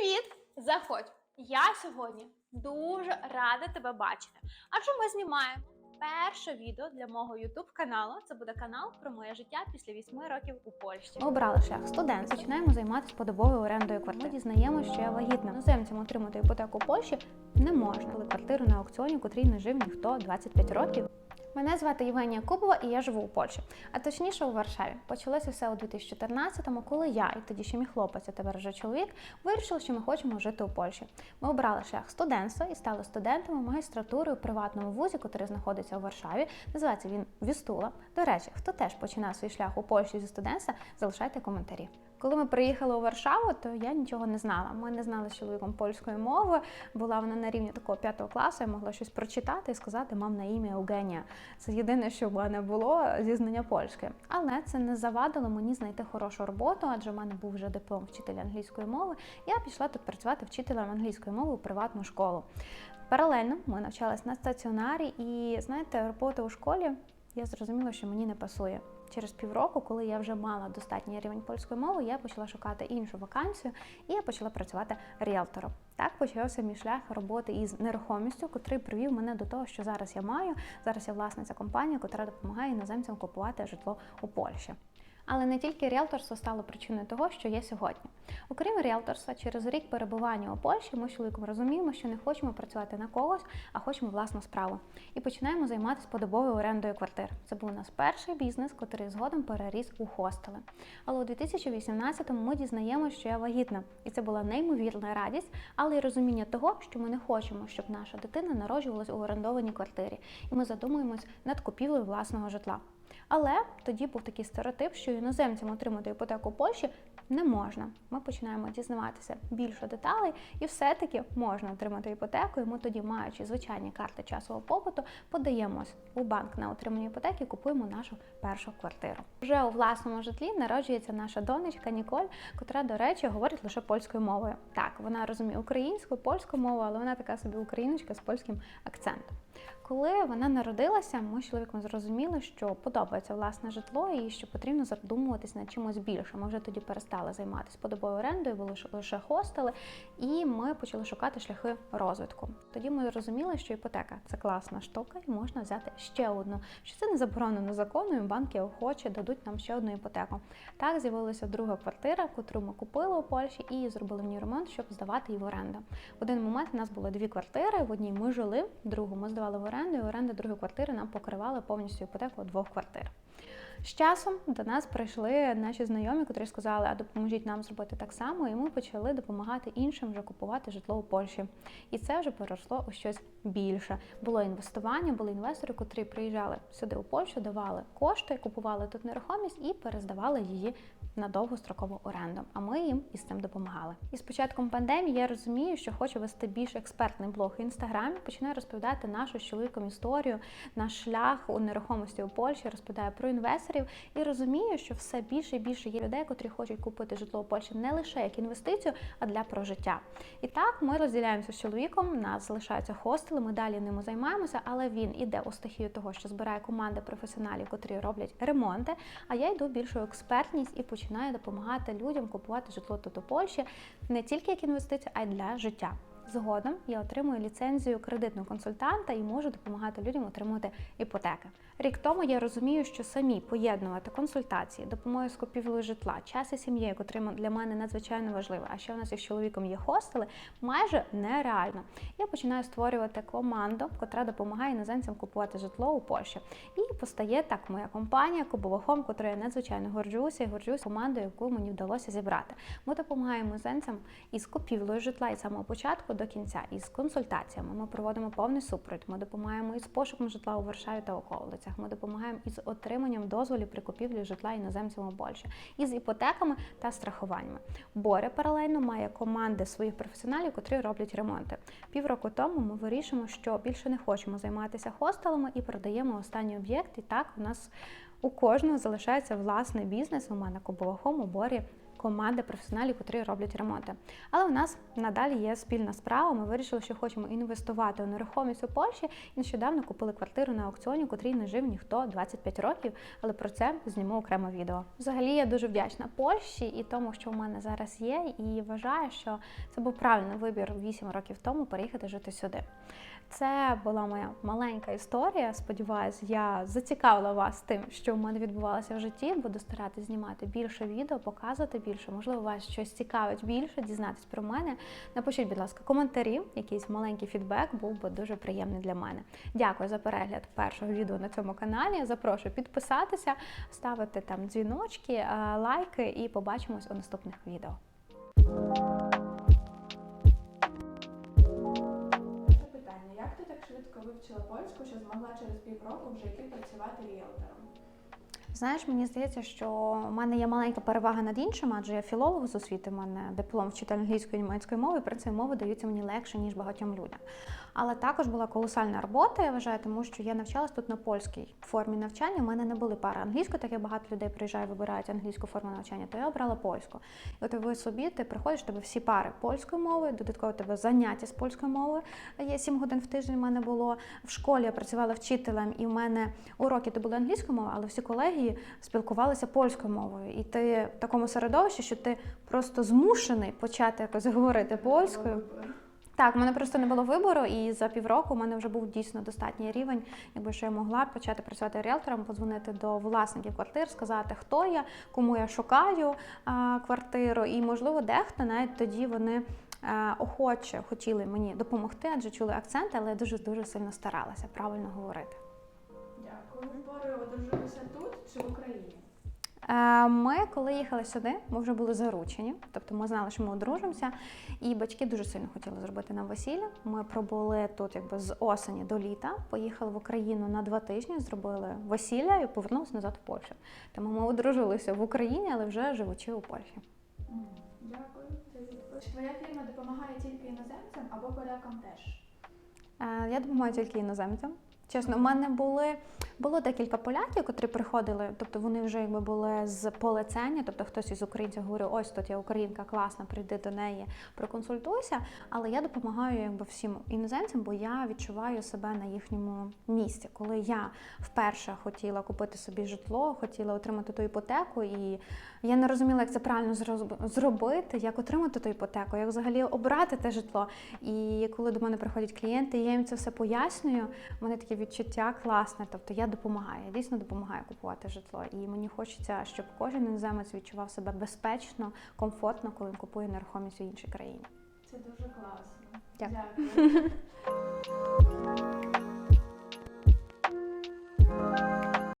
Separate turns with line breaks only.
Привіт! Заходь! Я сьогодні дуже рада тебе бачити. Адже ми знімаємо перше відео для мого YouTube каналу. Це буде канал про моє життя після 8 років у Польщі.
Ми обрали шлях студент. Починаємо займатися подобовою орендою квартир. Ми дізнаємося, що я вагітна. Іноземцям отримати іпотеку у Польщі не можна. Але квартиру на аукціоні, котрій не жив ніхто 25 років. Мене звати Євгенія Кубова і я живу у Польщі, а точніше у Варшаві. Почалося все у 2014-му, коли я і тоді ще мій хлопець, а тепер вже чоловік, вирішили, що ми хочемо жити у Польщі. Ми обрали шлях студентства і стали студентами магістратури у приватному вузі, який знаходиться у Варшаві. Називається він Вістула. До речі, хто теж починав свій шлях у Польщі зі студентства, залишайте коментарі. Коли ми приїхали у Варшаву, то я нічого не знала. Ми не знали з чоловіком польської мови. Була вона на рівні такого п'ятого класу. Я могла щось прочитати і сказати мам на ім'я Евгенія. Це єдине, що в мене було зізнання польське. Але це не завадило мені знайти хорошу роботу, адже в мене був вже диплом вчителя англійської мови. Я пішла тут працювати вчителем англійської мови у приватну школу. Паралельно ми навчалися на стаціонарі, і знаєте, робота у школі я зрозуміла, що мені не пасує. Через півроку, коли я вже мала достатній рівень польської мови, я почала шукати іншу вакансію і я почала працювати ріелтором. Так почався мій шлях роботи із нерухомістю, котрий привів мене до того, що зараз я маю. Зараз я власниця компанії, яка допомагає іноземцям купувати житло у Польщі. Але не тільки ріелторство стало причиною того, що є сьогодні. Окрім ріелторства, через рік перебування у Польщі ми з чоловіком розуміємо, що не хочемо працювати на когось, а хочемо власну справу. І починаємо займатися подобовою орендою квартир. Це був у нас перший бізнес, який згодом переріс у хостели. Але у 2018-му ми дізнаємося, що я вагітна, і це була неймовірна радість, але й розуміння того, що ми не хочемо, щоб наша дитина народжувалась у орендованій квартирі, і ми задумуємось над купівлею власного житла. Але тоді був такий стереотип, що іноземцям отримати іпотеку у Польщі не можна. Ми починаємо дізнаватися більше деталей, і все-таки можна отримати іпотеку. І ми тоді, маючи звичайні карти часового побуту, подаємось у банк на отримання іпотеки, купуємо нашу першу квартиру. Вже у власному житлі народжується наша донечка Ніколь, котра, до речі, говорить лише польською мовою. Так, вона розуміє українську, польську мову, але вона така собі україночка з польським акцентом. Коли вона народилася, ми з чоловіком зрозуміли, що подобається власне житло і що потрібно задумуватись над чимось більше. Ми вже тоді перестали займатися подобою орендою, були лише хостели, і ми почали шукати шляхи розвитку. Тоді ми зрозуміли, що іпотека це класна штука, і можна взяти ще одну. Що це не заборонено законом, і банки охоче дадуть нам ще одну іпотеку. Так з'явилася друга квартира, яку ми купили у Польщі і зробили в ній ремонт, щоб здавати її в оренду. В один момент у нас було дві квартири. В одній ми жили, в другу ми здавали в оренду, і оренда другої квартири нам покривала повністю іпотеку двох квартир. З часом до нас прийшли наші знайомі, котрі сказали, а допоможіть нам зробити так само, і ми почали допомагати іншим вже купувати житло у Польщі. І це вже переросло у щось більше. Було інвестування, були інвестори, котрі приїжджали сюди у Польщу, давали кошти, купували тут нерухомість і перездавали її на довгострокову оренду. А ми їм із цим допомагали. І з початком пандемії я розумію, що хочу вести більш експертний блог в інстаграмі. Починаю розповідати нашу з чоловіком історію, наш шлях у нерухомості у Польщі, розповідаю про інвесторів і розумію, що все більше і більше є людей, котрі хочуть купити житло у Польщі не лише як інвестицію, а для прожиття. І так ми розділяємося з чоловіком. У нас залишаються хостели. Ми далі ними займаємося, але він іде у стихію того, що збирає команди професіоналів, котрі роблять ремонти. А я йду більшу експертність і починаю допомагати людям купувати житло тут у Польщі не тільки як інвестицію, а й для життя. Згодом я отримую ліцензію кредитного консультанта і можу допомагати людям отримувати іпотеки. Рік тому я розумію, що самі поєднувати консультації, допомогою з купівлею житла, час і сім'єю, котрі для мене надзвичайно важливо, а ще в нас із чоловіком є хостели, майже нереально. Я починаю створювати команду, котра допомагає іноземцям купувати житло у Польщі. І постає так моя компанія Кубовахом, котрою я надзвичайно горджуся і горджусь командою, яку мені вдалося зібрати. Ми допомагаємо іноземцям із купівлею житла і самого початку до кінця, із консультаціями. Ми проводимо повний супровід. Ми допомагаємо із пошуком житла у Варшаві та околицях. Ми допомагаємо із отриманням дозволів при купівлі житла іноземцям у Польщі, із іпотеками та страхуваннями. Боря паралельно має команди своїх професіоналів, котрі роблять ремонти. Півроку тому ми вирішимо, що більше не хочемо займатися хостелами і продаємо останній об'єкт. І так у нас у кожного залишається власний бізнес. У мене кубовахом у борі команда професіоналів, які роблять ремонти. Але у нас надалі є спільна справа. Ми вирішили, що хочемо інвестувати у нерухомість у Польщі. І нещодавно купили квартиру на аукціоні, котрій не жив ніхто 25 років. Але про це зніму окремо відео. Взагалі я дуже вдячна Польщі і тому, що в мене зараз є, і вважаю, що це був правильний вибір 8 років тому переїхати жити сюди. Це була моя маленька історія. Сподіваюсь, я зацікавила вас тим, що в мене відбувалося в житті. Буду старатися знімати більше відео, показувати більше. Можливо, вас щось цікавить більше, дізнатись про мене. Напишіть, будь ласка, коментарі, якийсь маленький фідбек був би дуже приємний для мене. Дякую за перегляд першого відео на цьому каналі. Запрошую підписатися, ставити там дзвіночки, е, лайки і побачимось у наступних відео.
Питання. Як ти так швидко вивчила польську, що змогла через півроку вже йти працювати ріелтором?
Знаєш, мені здається, що в мене є маленька перевага над іншими, адже я філолог з освіти, в мене диплом вчитель англійської і німецької мови, і при цій мови даються мені легше, ніж багатьом людям. Але також була колосальна робота, я вважаю, тому що я навчалась тут на польській формі навчання. У мене не були пари англійської, так як багато людей приїжджає, вибирають англійську форму навчання, то я обрала польську. І от ви собі ти приходиш, тебе всі пари польської мови, додатково тебе заняття з польської мови. Є 7 годин в тиждень. У мене було в школі, я працювала вчителем, і в мене уроки то були англійською мовою, але всі колеги спілкувалися польською мовою. І ти в такому середовищі, що ти просто змушений почати якось говорити польською. Так, в мене просто не було вибору, і за півроку в мене вже був дійсно достатній рівень, якби що я могла почати працювати ріелтором, подзвонити до власників квартир, сказати, хто я, кому я шукаю а, квартиру, і можливо, дехто навіть тоді вони. е, Охоче хотіли мені допомогти, адже чули акценти, але я дуже дуже сильно старалася правильно говорити.
Дякую. Збори одружилися тут чи в Україні?
Е, Ми, коли їхали сюди, ми вже були заручені, тобто ми знали, що ми одружимося, і батьки дуже сильно хотіли зробити нам весілля. Ми пробули тут якби з осені до літа, поїхали в Україну на два тижні, зробили весілля і повернулися назад в Польщу. Тому ми одружилися в Україні, але вже живучи у Польщі.
Дякую. Твоя фірма допомагає тільки іноземцям або полякам теж?
Е, Я допомагаю тільки іноземцям. Чесно, у мене були було декілька поляків, котрі приходили, тобто вони вже якби були з полицення, тобто хтось із українців говорив, ось тут є українка класна, прийди до неї, проконсультуйся. Але я допомагаю якби всім іноземцям, бо я відчуваю себе на їхньому місці. Коли я вперше хотіла купити собі житло, хотіла отримати ту іпотеку, і я не розуміла, як це правильно зробити, як отримати ту іпотеку, як взагалі обрати те житло. І коли до мене приходять клієнти, я їм це все пояснюю. У мене таке відчуття класне. Тобто я допомагаю, я дійсно допомагаю купувати житло. І мені хочеться, щоб кожен іноземець відчував себе безпечно, комфортно, коли він купує нерухомість у іншій країні.
Це дуже класно.
Дякую.
Дякую.